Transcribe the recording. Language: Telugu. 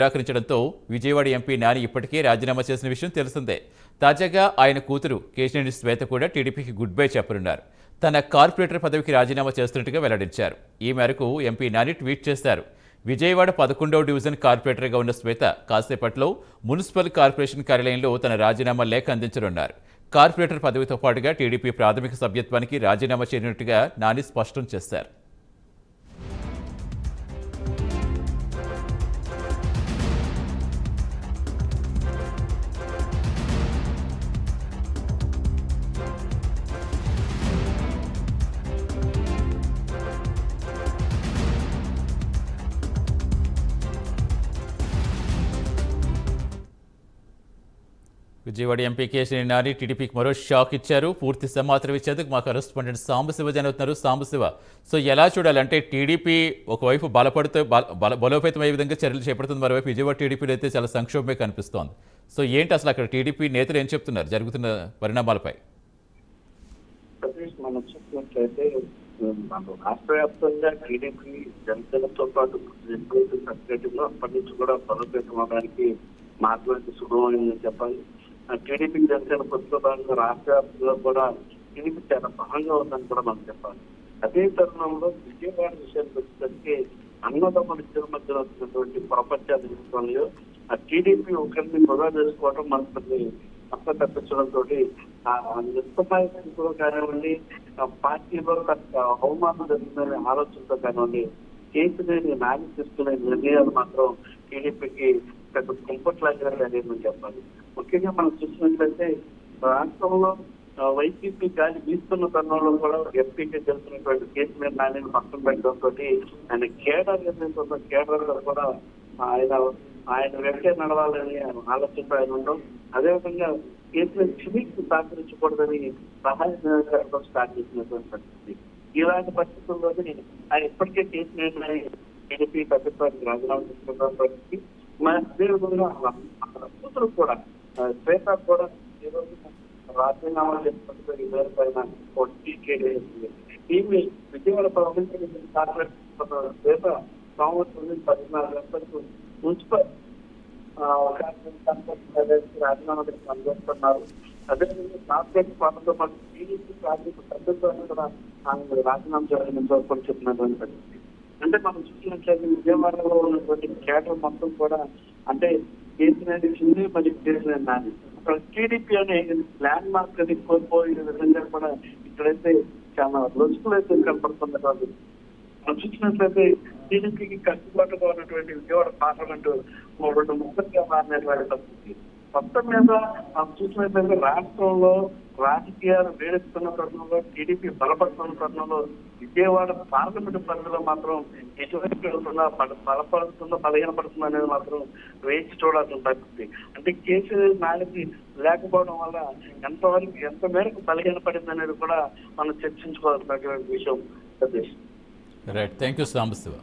నిరాకరించడంతో విజయవాడ ఎంపీ నాని ఇప్పటికే రాజీనామా చేసిన విషయం తెలిసిందే తాజాగా ఆయన కూతురు కేశినేని శ్వేత కూడా టీడీపీకి గుడ్ బై చెప్పనున్నారు. తన కార్పొరేటర్ పదవికి రాజీనామా చేస్తున్నట్టుగా వెల్లడించారు. ఈ మేరకు ఎంపీ నాని ట్వీట్ చేశారు. విజయవాడ పదకొండవ డివిజన్ కార్పొరేటర్గా ఉన్న శ్వేత కాసేపట్లో మున్సిపల్ కార్పొరేషన్ కార్యాలయంలో తన రాజీనామా లేఖ అందించనున్నారు. కార్పొరేటర్ పదవితో పాటుగా టీడీపీ ప్రాథమిక సభ్యత్వానికి రాజీనామా చేయనున్నట్టుగా నాని స్పష్టం చేశారు. విజయవాడ ఎంపీ కేశినేని నాని టీడీపీకి మరో షాక్ ఇచ్చారు. పూర్తి సమాచారం ఇచ్చేందుకు మా కరెస్పాండెంట్ సాంబశివ జనవుతున్నారు సాంబశివ సో ఎలా చూడాలంటే టీడీపీ ఒకవైపు బలపడుతూ బల- బల బలోపేతమయ్యే విధంగా చర్యలు చేపడుతుంది. మరోవైపు విజయవాడ టీడీపీలో అయితే చాలా సంక్షోభమే కనిపిస్తోంది. సో ఏంటి అసలు అక్కడ టీడీపీ నేతలు ఏం చెప్తున్నారు? జరుగుతున్న పరిణామాలపై. మనం చూసినట్లయితే మన రాష్ట్ర వ్యాప్తంగా టీడీపీ జనసేనతో పాటు జనసేన సెక్రటరీలో అప్పటి నుంచి కూడా బలోపేతం అవడానికి మార్గం సుగమమైందని చెప్పాలి. టీడీపీకి చేసిన పొత్తులో భాగంగా రాష్ట్ర వ్యాప్తంగా కూడా టీడీపీ చాలా బలంగా ఉందని కూడా మనం చెప్పాలి. అదే తరుణంలో విజయవాడ విషయానికి వచ్చేసరికి అన్నదమ్ముల ఇద్దరి మధ్య వచ్చినటువంటి ప్రపంచాలు విషయంలో ఆ టీడీపీ ఒకరిని గొడవ చేసుకోవడం మనకి అప్ప తప్పించడంతో నిస్తమాయ కానివ్వండి పార్టీలో అవమానం జరుగుతుందనే ఆలోచనతో కానివ్వండి కేసులేని నాని తీసుకునే నిర్ణయాలు మాత్రం టీడీపీకి పెద్ద కుంపట్లాగా అనేది చెప్పాలి. ముఖ్యంగా మనం చూసినట్లయితే రాష్ట్రంలో వైసీపీ గాలి వీస్తున్న తరుణంలో కూడా ఎంపీకి తెలుస్తున్నటువంటి కేసు మీద నాని పక్కన పెట్టడంతో ఆయన కేడర్ ఏదైతే కేడర్ కూడా ఆయన ఆయన వెంటే నడవాలని ఆలోచనతో ఆయన ఉండడం. అదేవిధంగా కేసులో క్షమికి సహకరించకూడదని సహాయ నియోజకవర్గం స్టార్ట్ చేసినటువంటి పరిస్థితి. ఇలాంటి పరిస్థితుల్లోనే ఆయన ఇప్పటికే కేసు మీద టీడీపీ ప్రభుత్వానికి రాజీనామా చేసుకున్న పరిస్థితి. కూతురు కూడా ఆ, శ్వేత కూడా ఈ రాజీనామా చేసుకుంటే ఈ మేరకు ఆయన టీకే విజయవాడ పార్లమెంటరీ కార్పొరేట్ శ్వేత సంవత్సరం పద్నాలుగు గంటలకు మున్సిపల్ రాజీనామా చేసి పనిచేస్తున్నారు అదేవిధంగా కార్పొరేట్ పాలనతో పాటు టీడీపీ కార్మిక కూడా ఆయన రాజీనామా చేయాలని కూడా చెప్పినటువంటి పరిస్థితి. అంటే మనం చూసినట్లయితే విజయవాడలో ఉన్నటువంటి కేటర్ మొత్తం కూడా అంటే కేసీఆర్ చింది మరియు కేసీఆర్ నాని అక్కడ టీడీపీ అనే ల్యాండ్ మార్క్ అది కోల్పోయే విధంగా కూడా ఇక్కడైతే చాలా రోజులు అయితే కనపడుతుంది కాదు మనం చూసినట్లయితే టీడీపీకి కట్టుబాటుగా ఉన్నటువంటి విజయవాడ పార్లమెంటు రెండు ముక్కలుగా మారినటువంటి పరిస్థితి. మొత్తం మీద మనం చూసినట్లయితే రాష్ట్రంలో రాజకీయాలు వేడెక్కుతున్న తరుణంలో టీడీపీ బలపడుతున్న తరుణంలో విజయవాడ పార్లమెంట్ పరిధిలో మాత్రం ఎటువంటి పెరుగుతుందా బలపడుతుందో బలపడుతుందా బలహీనపడుతుందా అనేది మాత్రం వేచి చూడాల్సిన పరిస్థితి. అంటే కేసీఆర్ నాయకి లేకపోవడం వల్ల ఎంతవరకు ఎంత మేరకు బలహీనపడింది అనేది కూడా మనం చర్చించుకోవాల్సినటువంటి విషయం. Satish. Right thank you Sambasiva.